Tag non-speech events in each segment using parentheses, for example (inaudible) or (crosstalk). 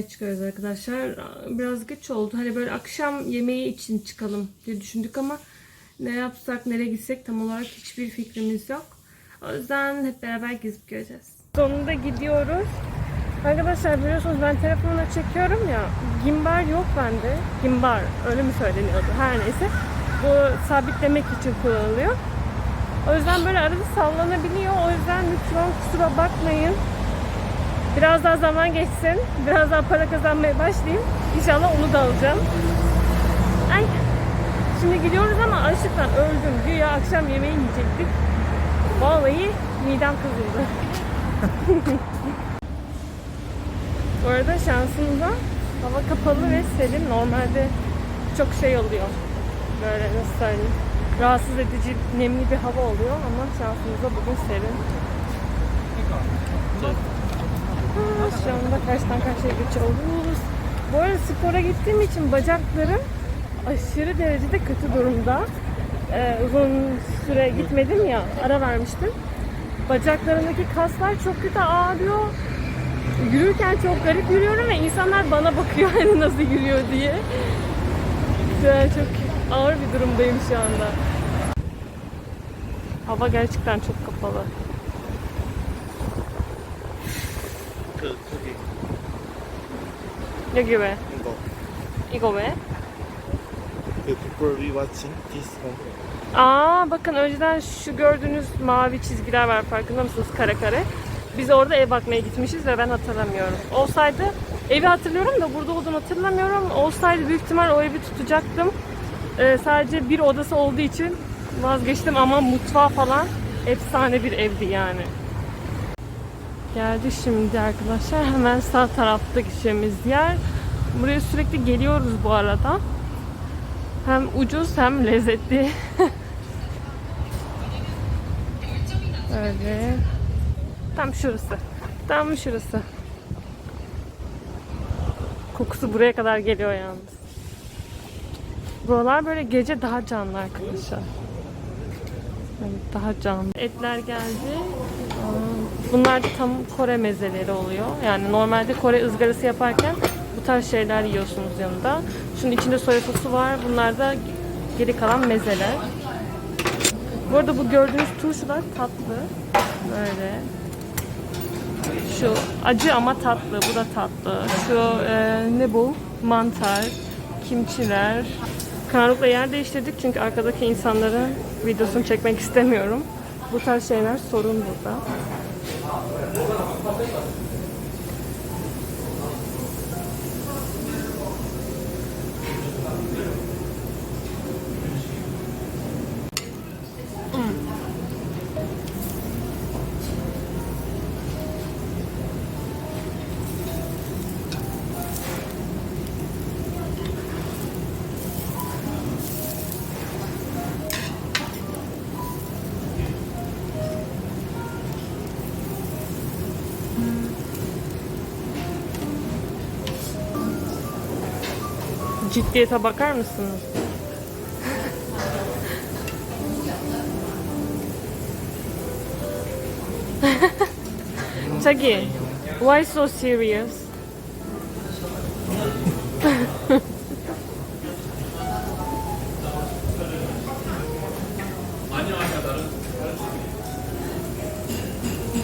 Dışarı çıkıyoruz arkadaşlar. Biraz geç oldu. Hani böyle akşam yemeği için çıkalım diye düşündük ama ne yapsak, nereye gitsek tam olarak hiçbir fikrimiz yok. O yüzden hep beraber gezip göreceğiz. Sonunda gidiyoruz. Arkadaşlar biliyorsunuz ben telefonla çekiyorum ya. Gimbal yok bende. Gimbal öyle mi söyleniyordu? Her neyse. Bu sabitlemek için kullanılıyor. O yüzden böyle arada sallanabiliyor. O yüzden lütfen kusura bakmayın. Biraz daha zaman geçsin. Biraz daha para kazanmaya başlayayım. İnşallah onu da alacağım. Ay. Şimdi gidiyoruz ama açlıktan öldüm. Güya akşam yemeği yiyecektik. Vallahi midem kızıldı. Bu arada şansımıza hava kapalı ve serin. Normalde çok şey oluyor. Böyle nasıl söyleyeyim. Rahatsız edici, nemli bir hava oluyor ama şansımıza bugün serin. Aa, Şu anda karşıdan karşıya geçiyoruz. Bu arada spora gittiğim için bacaklarım aşırı derecede kötü durumda. Ee, uzun süre gitmedim ya, ara vermiştim. Bacaklarımdaki kaslar çok kötü ağrıyor. Yürürken çok garip yürüyorum ve insanlar bana bakıyor (laughs) hani nasıl yürüyor diye. Yani çok ağır bir durumdayım şu anda. Hava gerçekten çok kapalı. 그 저기 Ne gibi? 이거 İgo be. 그 before we watching this one Aa bakın önceden şu gördüğünüz mavi çizgiler var farkında mısınız kare kare? Biz orada ev bakmaya gitmişiz ve ben hatırlamıyorum. Olsaydı evi hatırlıyorum da burada olduğunu hatırlamıyorum. Olsaydı büyük ihtimal o evi tutacaktım. Ee, sadece bir odası olduğu için vazgeçtim ama mutfağı falan efsane bir evdi yani. Geldi şimdi arkadaşlar. Hemen sağ tarafta gideceğimiz yer. Buraya sürekli geliyoruz bu arada. Hem ucuz hem lezzetli. (laughs) Öyle. Tam şurası. Tam şurası. Kokusu buraya kadar geliyor yalnız. Buralar böyle gece daha canlı arkadaşlar. Evet, daha canlı. Etler geldi. Bunlar da tam Kore mezeleri oluyor. Yani normalde Kore ızgarası yaparken bu tarz şeyler yiyorsunuz yanında. Şunun içinde soya sosu var. Bunlar da geri kalan mezeler. Bu arada bu gördüğünüz turşular tatlı. Böyle. Şu acı ama tatlı. Bu da tatlı. Şu e, ne bu? Mantar, kimçiler. Karnılıkla yer değiştirdik çünkü arkadaki insanların videosunu çekmek istemiyorum. Bu tarz şeyler sorun burada. Ciddiyete bakar mısınız? (laughs) Chagi, why so serious? (laughs)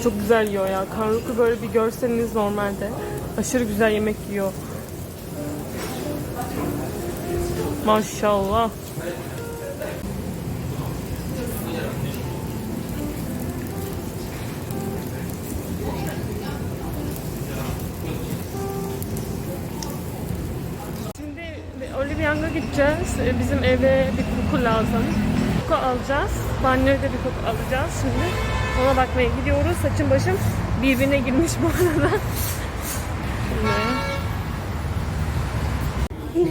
Çok güzel yiyor ya. Kanruku böyle bir görseniz normalde. Aşırı güzel yemek yiyor. Maşallah. Olivyang'a gideceğiz. Ee, Bizim eve bir koku lazım. Koku alacağız. Banyoya da bir koku alacağız şimdi. Ona bakmaya gidiyoruz. Saçım başım birbirine girmiş bu arada. (laughs) Şimdi. Biraz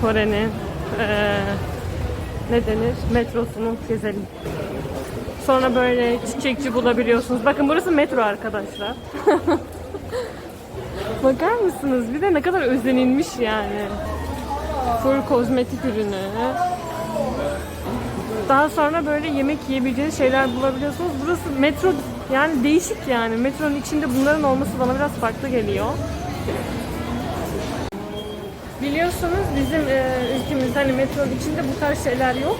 Kore'nin eee ne denir metrosunu gezelim. Sonra böyle çiçekçi bulabiliyorsunuz. Bakın burası metro arkadaşlar. (laughs) Bakar mısınız? Bir de ne kadar özenilmiş yani. Full kozmetik ürünü. Daha sonra böyle yemek yiyebileceğiniz şeyler bulabiliyorsunuz. Burası metro yani değişik yani. Metronun içinde bunların olması bana biraz farklı geliyor. Biliyorsunuz bizim e, ülkemizde hani metronun içinde bu tarz şeyler yok.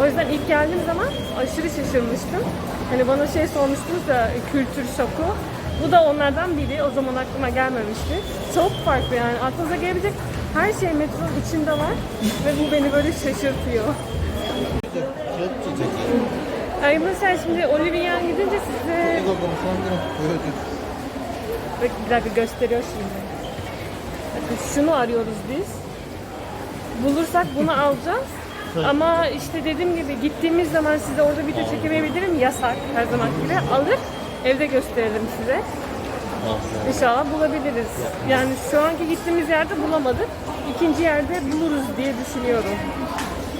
O yüzden ilk geldiğim zaman aşırı şaşırmıştım. Hani bana şey sormuştunuz da kültür şoku. Bu da onlardan biri. O zaman aklıma gelmemişti. Çok farklı yani. Aklınıza gelebilecek her şey metronun içinde var. Ve bu beni böyle şaşırtıyor. Ay mesela şimdi Olivia gidince size... Bak bir dakika gösteriyor şimdi. Bakın şunu arıyoruz biz. Bulursak bunu alacağız. Ama işte dediğim gibi gittiğimiz zaman size orada video çekemeyebilirim. Yasak her zaman gibi. Alır evde gösteririm size. 아, İnşallah bulabiliriz. Yani şu anki gittiğimiz yerde bulamadık. İkinci yerde buluruz diye düşünüyorum.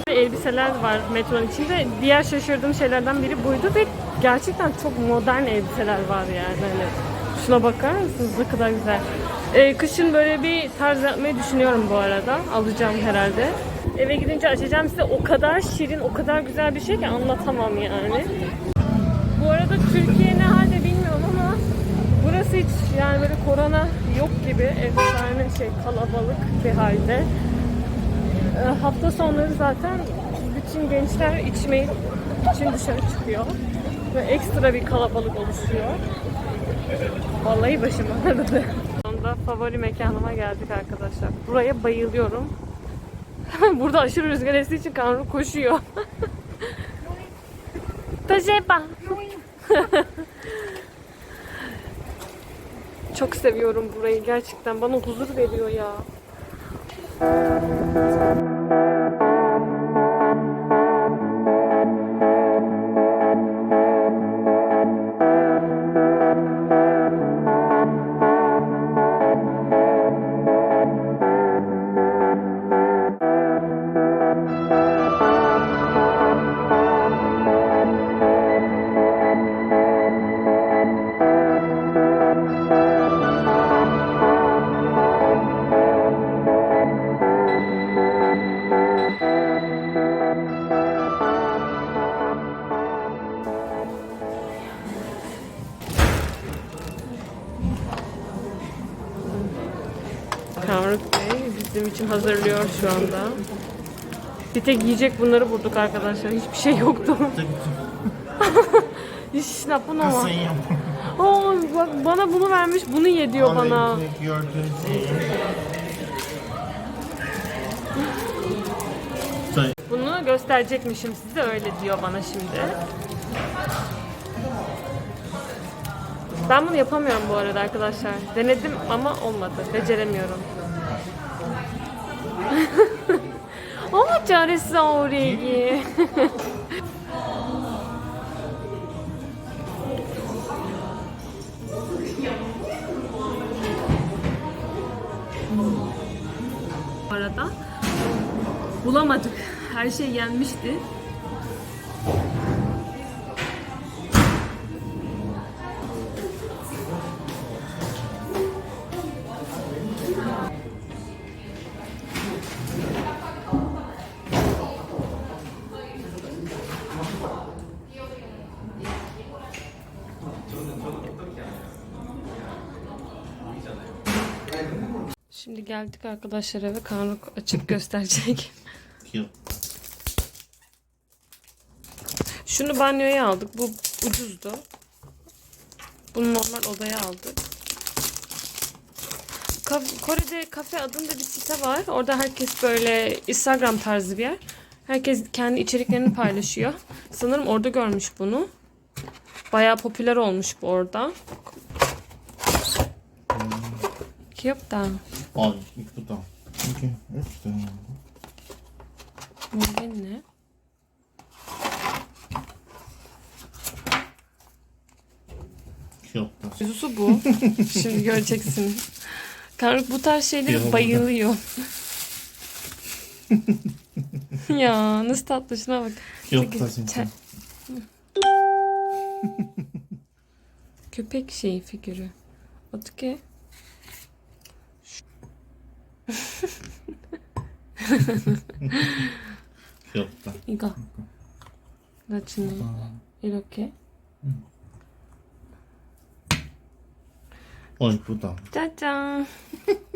Elbiseler var metronun içinde. Diğer şaşırdığım şeylerden biri buydu ve gerçekten çok modern elbiseler var yani. Hani şuna bakar mısınız ne kadar güzel. Ee, kışın böyle bir tarz yapmayı düşünüyorum bu arada. Alacağım herhalde. Eve gidince açacağım size o kadar şirin, o kadar güzel bir şey ki anlatamam yani. Bu arada Türkiye ne halde bilmiyorum ama burası hiç yani böyle korona yok gibi efsane şey kalabalık bir halde. Ee, hafta sonları zaten bütün gençler içmeyi için dışarı çıkıyor. Ve ekstra bir kalabalık oluşuyor. Vallahi başım ağrıdı. Sonunda favori mekanıma geldik arkadaşlar. Buraya bayılıyorum. (laughs) Burada aşırı rüzgar estiği için Kanru koşuyor. (laughs) Tajepa. (laughs) Çok seviyorum burayı gerçekten. Bana huzur veriyor ya. İçin hazırlıyor şu anda. Bir tek yiyecek bunları bulduk arkadaşlar. Hiçbir şey yoktu. (laughs) Hiç napın ama. Oo, bak bana bunu vermiş, bunu ye diyor bana. Bunu gösterecekmişim size öyle diyor bana şimdi. Ben bunu yapamıyorum bu arada arkadaşlar. Denedim ama olmadı. Beceremiyorum. Ama çaresi orayı. Bu arada bulamadık. Her şey yenmişti. Şimdi geldik arkadaşlar eve Kanruk açıp gösterecek. (laughs) 귀엽. Şunu banyoya aldık. Bu ucuzdu. Bunu normal odaya aldık. Ka- Kore'de kafe adında bir site var. Orada herkes böyle Instagram tarzı bir yer. Herkes kendi içeriklerini paylaşıyor. Sanırım orada görmüş bunu. Bayağı popüler olmuş bu orada. 귀엽다. 아, 이쁘다. 이게 예쁘다. 모르겠네. 귀엽다. Mevzusu bu. Şimdi göreceksin. Kanruk bu tarz şeylere Yok. bayılıyor. ya (laughs) nasıl tatlı şuna bak. 귀엽다 진짜. 자- köpek şeyi figürü. 어떻 귀엽다. 이거. 나중에 아, 이렇게. 어 이쁘다. 짜잔. (laughs)